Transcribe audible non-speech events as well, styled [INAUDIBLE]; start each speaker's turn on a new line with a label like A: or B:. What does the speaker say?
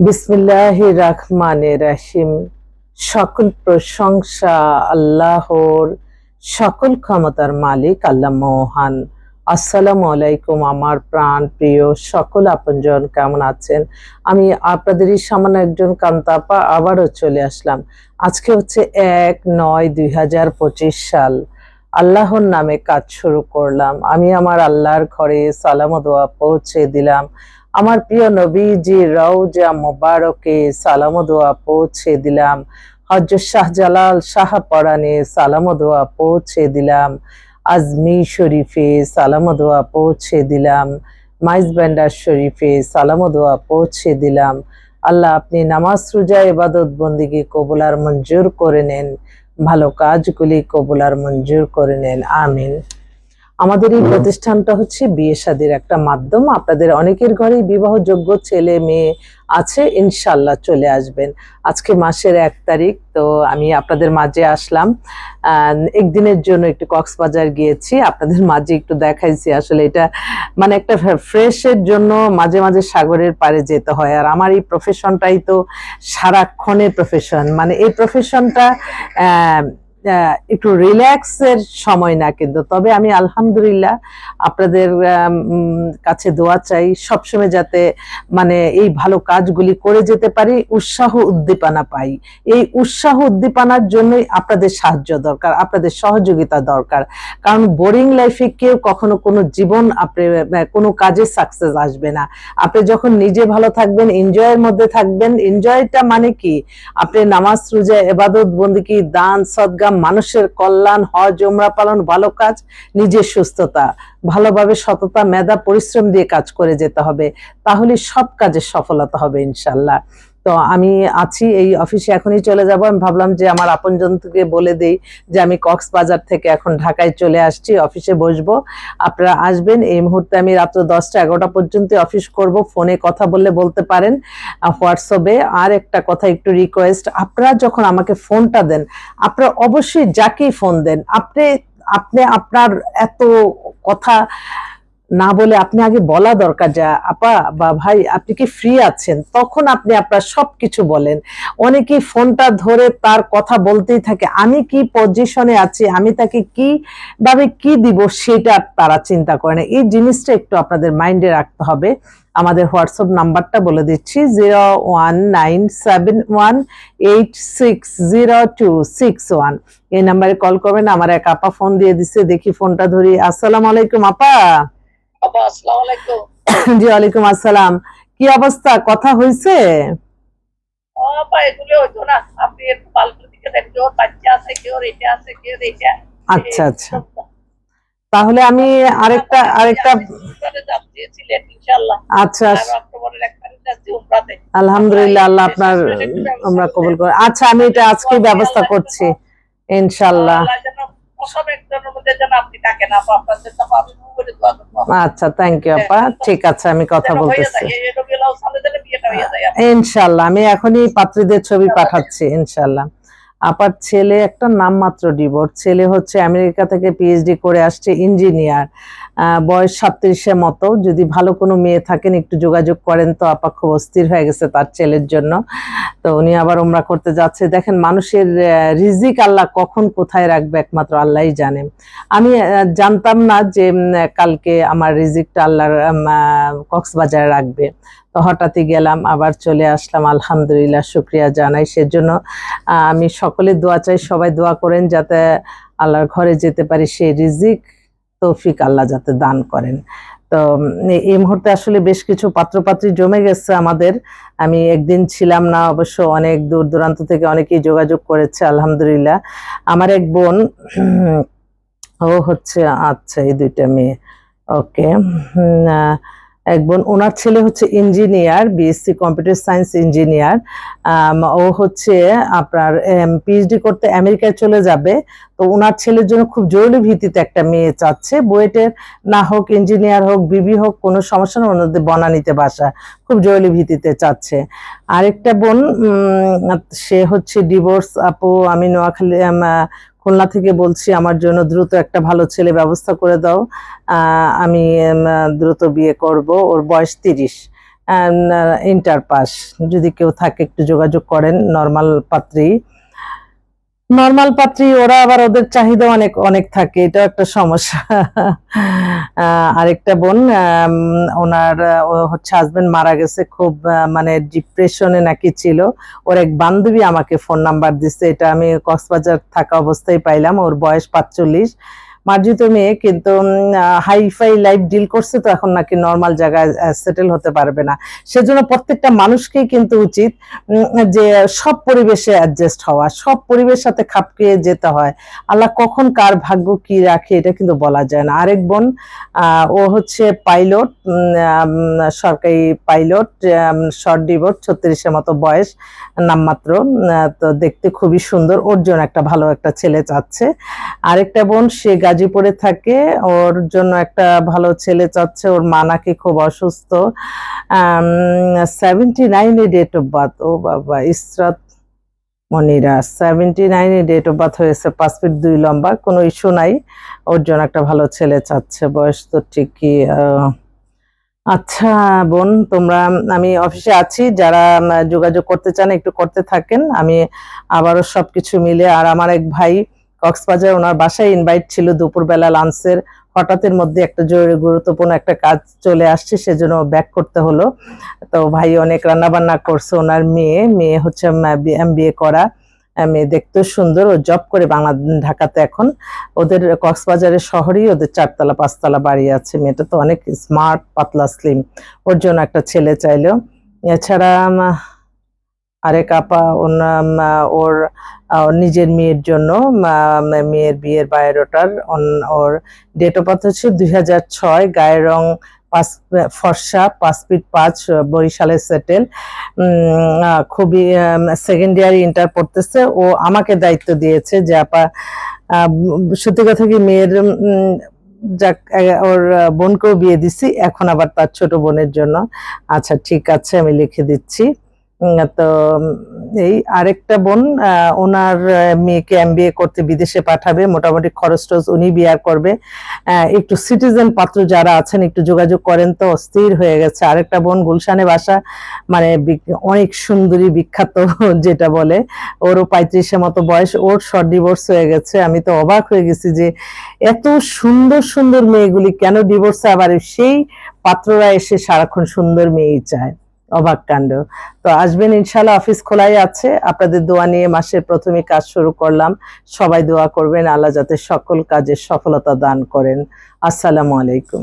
A: বিসমিল্লাহ রহমানে রাহিম। সকল প্রশংসা আল্লাহর, সকল ক্ষমতার মালিক আল্লাহ মহান। আসসালামু আলাইকুম আমার প্রাণ প্রিয় সকল আপনজন, কেমন আছেন? আমি আপনাদেরই সামান্য একজন কান্তাপা আবারও চলে আসলাম। আজকে হচ্ছে এক নয় দুই সাল। আল্লাহর নামে কাজ শুরু করলাম। আমি আমার আল্লাহর ঘরে সালাম দোয়া পৌঁছে দিলাম। আমার প্রিয় নবীজি, রওজা মোবারকে সালাম দোয়া পৌঁছে দিলাম। হজরত শাহজালাল শাহ পরানে সালাম দোয়া পৌঁছে দিলাম। আজমি শরীফে সালাম দোয়া পৌঁছে দিলাম। মাইজ ব্যান্ডার শরীফে সালাম দোয়া পৌঁছে দিলাম। আল্লাহ আপনি নামাজ, রোজা, ইবাদত বন্দিকে কবুলার মঞ্জুর করে নেন। ভালো কাজগুলি কবুলার মঞ্জুর করে নেন। আমিন। আমাদের এই প্রতিষ্ঠানটা হচ্ছে বিয়ে শাদীর একটা মাধ্যম। আপনাদের অনেকের ঘরেই বিবাহযোগ্য ছেলে মেয়ে আছে ইনশাল্লাহ চলে আসবেন। আজকে মাসের এক তারিখ তো আমি আপনাদের মাঝে আসলাম। একদিনের জন্য একটু কক্সবাজার গিয়েছি আপনাদের মাঝে একটু দেখাইছি। আসলে এটা মানে একটা ফ্রেশের জন্য মাঝে মাঝে সাগরের পাড়ে যেতে হয়। আর আমার এই প্রফেশনটাই তো সারাক্ষণের প্রফেশন মানে এই প্রফেশনটা একটু রিল্যাক্সের সময় না কিন্তু। তবে আমি আলহামদুলিল্লাহ আপনাদের কাছে দোয়া চাই সবসময় যাতে মানে এই ভালো কাজগুলি করে যেতে পারি, উৎসাহ উদ্দীপনা পাই। এই উৎসাহ উদ্দীপনার জন্যই আপনাদের সাহায্য দরকার, আপনাদের সহযোগিতা দরকার। কারণ বোরিং লাইফে কেউ কখনো কোনো জীবন আপনি কোনো কাজে সাকসেস আসবে না। আপনি যখন নিজে ভালো থাকবেন এনজয়ের মধ্যে থাকবেন এনজয়টা মানে কি? আপনি নামাজ, রোজা, এবাদত, বন্দিকি, দান, সদ্গা মানুষের কল্যাণ, হজ ওমরা পালন, ভালো কাজ, নিজের সুস্থতা। ভালোভাবে সততা, মেধা, পরিশ্রম দিয়ে কাজ করে যেতে হবে। তাহলে সব কাজে সফলতা হবে ইনশাল্লাহ। তো আমি আছি এই অফিসে, এখনই চলে যাব। আমি ভাবলাম যে আমার আপনজন থেকে বলে দেই যে আমি কক্সবাজার থেকে এখন ঢাকায় চলে আসছি, অফিসে বসবো। আপনারা আসবেন, এই মুহূর্তে আমি রাত্র দশটা এগারোটা পর্যন্ত অফিস করব, ফোনে কথা বললে বলতে পারেন হোয়াটসঅ্যাপে। আর একটা কথা, একটু রিকোয়েস্ট আপনারা যখন আমাকে ফোনটা দেন, আপনারা অবশ্যই যাকেই ফোন দেন, আপনি আপনি আপনার এত কথা না বলে আপনি আগে বলা দরকার যা, আপা, বা ভাই, আপনি কি ফ্রি আছেন? তখন আপনি আপনার সব কিছু বলেন। অনেকেই ফোনটা ধরে তার কথা বলতেই থাকে, আমি কি পজিশনে আছি? আমি তাকে কি ভাবে কি দিব? সেটা তারা চিন্তা করে না। এই জিনিসটা একটু আপনাদের মাইন্ডে রাখতে হবে। আমাদের হোয়াটসঅ্যাপ নাম্বারটা বলে দিচ্ছি, zero one nine seven one eight six zero two six one. এই নাম্বারে কল করবেন, আমার এক আপা ফোন দিয়ে দিচ্ছে দেখি ফোনটা ধরি। আসসালামু আলাইকুম, আপা।
B: আপা আসসালামু আলাইকুম। [COUGHS]
A: জি ওয়ালাইকুম আসসালাম। কি অবস্থা? কথা হয়েছে
B: ও আপা এগুলো হইতো না। আপনি একটু পাল্টার দিকে দেন কেউ বাচ্চা আছে কেউ এটা আছে কেউ এটা
A: আচ্ছা, আচ্ছা। তাহলে আমি আরেকটা আরেকটা আচ্ছা। আলহামদুলিল্লাহ আল্লাহ আপনার আমরা কবুল করে। আচ্ছা আমি এটা আজকে ব্যবস্থা করছি ইনশাল্লাহ
B: যেন একজনের মধ্যে যেন আপনি থাকেন আপা আপনার
A: আচ্ছা থ্যাংক ইউ আপা। ঠিক আছে আমি কথা বলতেছি।
B: হয়ে
A: ইনশাল্লাহ আমি এখনই পাত্রীদের ছবি পাঠাচ্ছি ইনশাল্লাহ আপার ছেলে একটা নামমাত্র ডিভোর্স ছেলে হচ্ছে আমেরিকা থেকে পিএইচডি করে আসছে ইঞ্জিনিয়ার বয়স সাতত্রিশের মতো। যদি ভালো কোনো মেয়ে থাকেন, একটু যোগাযোগ করেন তো আপা খুব অস্থির হয়ে গেছে তার ছেলের জন্য। তো উনি আবার ওমরা করতে যাচ্ছে। দেখেন, মানুষের রিজিক আল্লাহ কখন কোথায় রাখবে একমাত্র আল্লাহই জানে। আমি জানতাম না যে কালকে আমার রিজিকটা আল্লাহর কক্সবাজারে রাখবে। তো হঠাৎই গেলাম, আবার চলে আসলাম। আলহামদুলিল্লাহ, শুক্রিয়া জানাই সেজন্য। আমি সকলে দোয়া চাই, সবাই দোয়া করেন যাতে আল্লাহর ঘরে যেতে পারি সেই রিজিক। তৌফিক আল্লাহ যাতে দান করেন। তো এই মুহূর্তে আসলে বেশ কিছু পাত্রপাত্রী জমে গেছে আমাদের। আমি একদিন ছিলাম না, অবশ্য অনেক দূর দূরান্ত থেকে অনেকেই যোগাযোগ করেছে, আলহামদুলিল্লাহ। আমার এক বোন ও হচ্ছে আচ্ছা এই দুইটা মেয়ে, ওকে এক বোন, ওনার ছেলে হচ্ছে engineer BSc computer science engineer ও হচ্ছে আপনার পিএইচডি করতে আমেরিকায় চলে যাবে। তো ওনার ছেলের জন্য খুব জরুরি ভিত্তিতে একটা মেয়ে চাচ্ছে। বুয়েটের না হোক, ইঞ্জিনিয়ার হোক, বিবি হোক, কোনো সমস্যা না ওনাদের বনানীতে বাসা। খুব জরুরি ভিত্তিতে চাচ্ছে। আরেকটা বোন সে হচ্ছে ডিভোর্স আপু, আমি নোয়াখালী খুলনা থেকে বলছি, আমার জন্য দ্রুত একটা ভালো ছেলে ব্যবস্থা করে দাও। আমি দ্রুত বিয়ে করব। ওর বয়স তিরিশ। Inter pass. যদি কেউ থাকে, একটু যোগাযোগ করেন, নর্মাল পাত্রী। নর্মাল পাত্রী, ওরা আবার ওদের চাহিদা অনেক অনেক থাকে এটা একটা সমস্যা। আরেকটা বোন ওনার হচ্ছে হাজবেন্ড মারা গেছে, খুব মানে ডিপ্রেশনে নাকি ছিল। ওর এক বান্ধবী আমাকে ফোন নাম্বার দিচ্ছে এটা আমি কক্সবাজার থাকা অবস্থায় পাইলাম, ওর বয়স পাঁচচল্লিশ। মার্জিত মেয়ে কিন্তু হাই ফাই লাইফ ডিল করছে তো এখন নাকি নর্মাল জায়গায় সেটেল হতে পারবে না। সেজন্য প্রত্যেকটা মানুষকেই কিন্তু উচিত যে সব পরিবেশে অ্যাডজাস্ট হওয়া, সব পরিবেশ সাথে খাপ খেয়ে যেতে হয়। আল্লাহ কখন কার ভাগ্য কি রাখে এটা কিন্তু বলা যায় না। আরেক বোন ও হচ্ছে পাইলট সরকারি পাইলট শর্ট ডিভোট ছত্রিশের মতো বয়স, নামমাত্র তো দেখতে খুবই সুন্দর। ওর জন্য একটা ভালো একটা ছেলে চাচ্ছে আরেকটা বোন, সে গাজীপুরে থাকে, ওর জন্য একটা ভালো ছেলে চাচ্ছে, ওর মা নাকি খুব অসুস্থ। সেভেন্টি নাইনে ডেট অফ বার্থ ও বাবা, ইসরাত মনিরা সেভেন্টি নাইনে ডেট অফ বার্থ হয়েছে, পাঁচ ফিট দুই লম্বা, কোনো ইস্যু নাই, ওর জন্য একটা ভালো ছেলে চাচ্ছে, বয়স তো ঠিকই আচ্ছা বোন, তোমরা, আমি অফিসে আছি, যারা যোগাযোগ করতে চান, একটু করতে থাকেন, আমি আবারও সবকিছু মিলে, আর আমার এক ভাই কক্সবাজার ওনার বাসায় ইনভাইট ছিল দুপুরবেলা লাঞ্চের হঠাৎের মধ্যে একটা জরুরি গুরুত্বপূর্ণ একটা কাজ চলে আসছে, সেজন্য ব্যাক করতে হলো। তো ভাই অনেক রান্না বান্না করছে ওনার মেয়ে। মেয়ে হচ্ছে এম বিএ করা। মেয়ে দেখতেও সুন্দর। ও জব করে বাংলা ঢাকাতে এখন। ওদের কক্সবাজারের শহরেই ওদের চারতলা, পাঁচতলা বাড়ি আছে। মেয়েটা তো অনেক স্মার্ট পাতলা স্লিম ওর জন্য একটা ছেলে চাইলো। এছাড়া আরেক আপা ওর নিজের মেয়ের জন্য মেয়ের বিয়ের বায়োডাটার ওর ডেট অফ বার্থ হচ্ছে দুই হাজার ছয় গায়ের রং পাঁচ ফর্সা পাঁচ ফিট পাঁচ আহ, বরিশালে সেটেল খুবই সেকেন্ড ইয়ার ইন্টার পড়তেছে। ও আমাকে দায়িত্ব দিয়েছে যে আপা সত্যি কথা কি মেয়ের যাক ওর বোনকেও বিয়ে দিছি এখন আবার তার ছোট বোনের জন্য। আচ্ছা ঠিক আছে আমি লিখে দিচ্ছি। তো, এই আরেকটা বোন ওনার মেয়েকে এমবিএ করতে বিদেশে পাঠাবে, মোটামুটি খরচ টরচ উনি বিয়ার করবে। একটু সিটিজেন পাত্র যারা আছেন, একটু যোগাযোগ করেন তো, অস্থির হয়ে গেছে। আরেকটা বোন গুলশানে বাসা মানে অনেক সুন্দরী, বিখ্যাত, [LAUGHS] যেটা বলে। ওরও পঁয়ত্রিশের মতো বয়স, ওর শর্ট ডিভোর্স হয়ে গেছে। আমি তো অবাক হয়ে গেছি যে, এত সুন্দর সুন্দর মেয়েগুলি কেন ডিভোর্স আবার সেই পাত্ররা এসে সারাক্ষণ সুন্দর মেয়েই চায়? অবাক কাণ্ড। তো আসবেন ইনশাল্লাহ অফিস খোলাই আছে। আপনাদের দোয়া নিয়ে মাসের প্রথমে কাজ শুরু করলাম। সবাই দোয়া করবেন, আল্লাহ যাতে সকল কাজের সফলতা দান করেন। আসসালামু আলাইকুম।